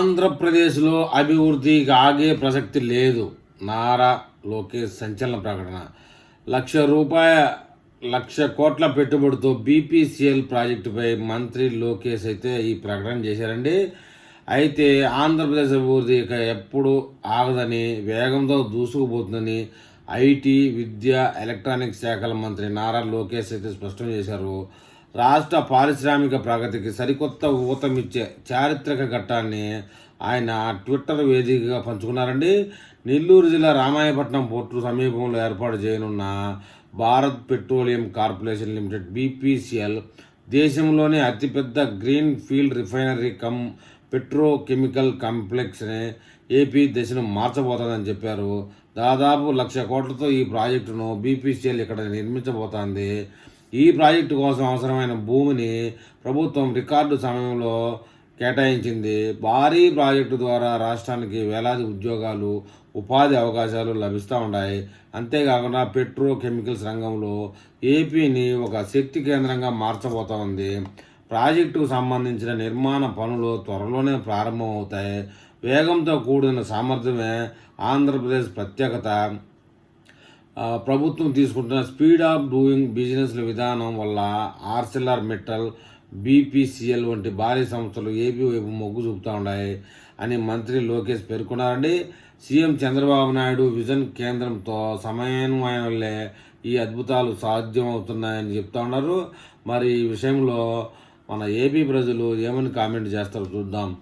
ఆంధ్రప్రదేశ్లో అభివృద్ధికి ఆగే ప్రసక్తి లేదు. నారా లోకేష్ సంచలన ప్రకటన. లక్ష రూపాయ లక్ష కోట్ల పెట్టుబడితో బీపీసీఎల్ ప్రాజెక్టుపై మంత్రి లోకేష్ అయితే ఈ ప్రకటన చేశారండి. అయితే ఆంధ్రప్రదేశ్ అభివృద్ధి ఇక ఎప్పుడు ఆగదని వేగంతో దూసుకుపోతుందని ఐటీ విద్య ఎలక్ట్రానిక్స్ శాఖల మంత్రి నారా లోకేష్ అయితే స్పష్టం చేశారు. రాష్ట్ర పారిశ్రామిక ప్రగతికి సరికొత్త ఊతమిచ్చే చారిత్రక ఘట్టాన్ని ఆయన ట్విట్టర్ వేదికగా పంచుకున్నారండి. నెల్లూరు జిల్లా రామాయపట్నం పోర్టు సమీపంలో ఏర్పాటు చేయనున్న Bharat petroleum corporation limited BPCL దేశంలోనే అతిపెద్ద green field refinery cum petrochemical కాంప్లెక్స్ని AP దశను మార్చబోతుందని చెప్పారు. దాదాపు లక్ష కోట్లతో ఈ ప్రాజెక్టును బీపీసీఎల్ ఇక్కడ నిర్మించబోతోంది. ఈ ప్రాజెక్టు కోసం అవసరమైన భూమిని ప్రభుత్వం రికార్డు సమయంలో కేటాయించింది. భారీ ప్రాజెక్టు ద్వారా రాష్ట్రానికి వేలాది ఉద్యోగాలు ఉపాధి అవకాశాలు లభిస్తూ ఉన్నాయి అంతేకాకుండా పెట్రోకెమికల్స్ రంగంలో ఏపీని ఒక శక్తి కేంద్రంగా మార్చబోతా ఉంది ప్రాజెక్టుకు సంబంధించిన నిర్మాణ పనులు త్వరలోనే ప్రారంభమవుతాయి. వేగంతో కూడిన సామర్థ్యమే ఆంధ్రప్రదేశ్ ప్రత్యేకత. ప్రభుత్వం తీసుకుంటున్న స్పీడ్ ఆఫ్ డూయింగ్ బిజినెస్ల విధానం వల్ల ఆర్సెల్ఆర్ మెటల్ బీపీసీఎల్ వంటి భారీ సంస్థలు ఏపీ వైపు మొగ్గు చూపుతూ ఉన్నాయి అని మంత్రి లోకేష్ పేర్కొన్నారండి. సీఎం చంద్రబాబు నాయుడు విజన్ కేంద్రంతో సమన్వయం వల్లే ఈ అద్భుతాలు సాధ్యమవుతున్నాయని చెప్తా ఉన్నారు. మరి ఈ విషయంలో మన ఏపీ ప్రజలు ఏమని కామెంట్ చేస్తారో చూద్దాం.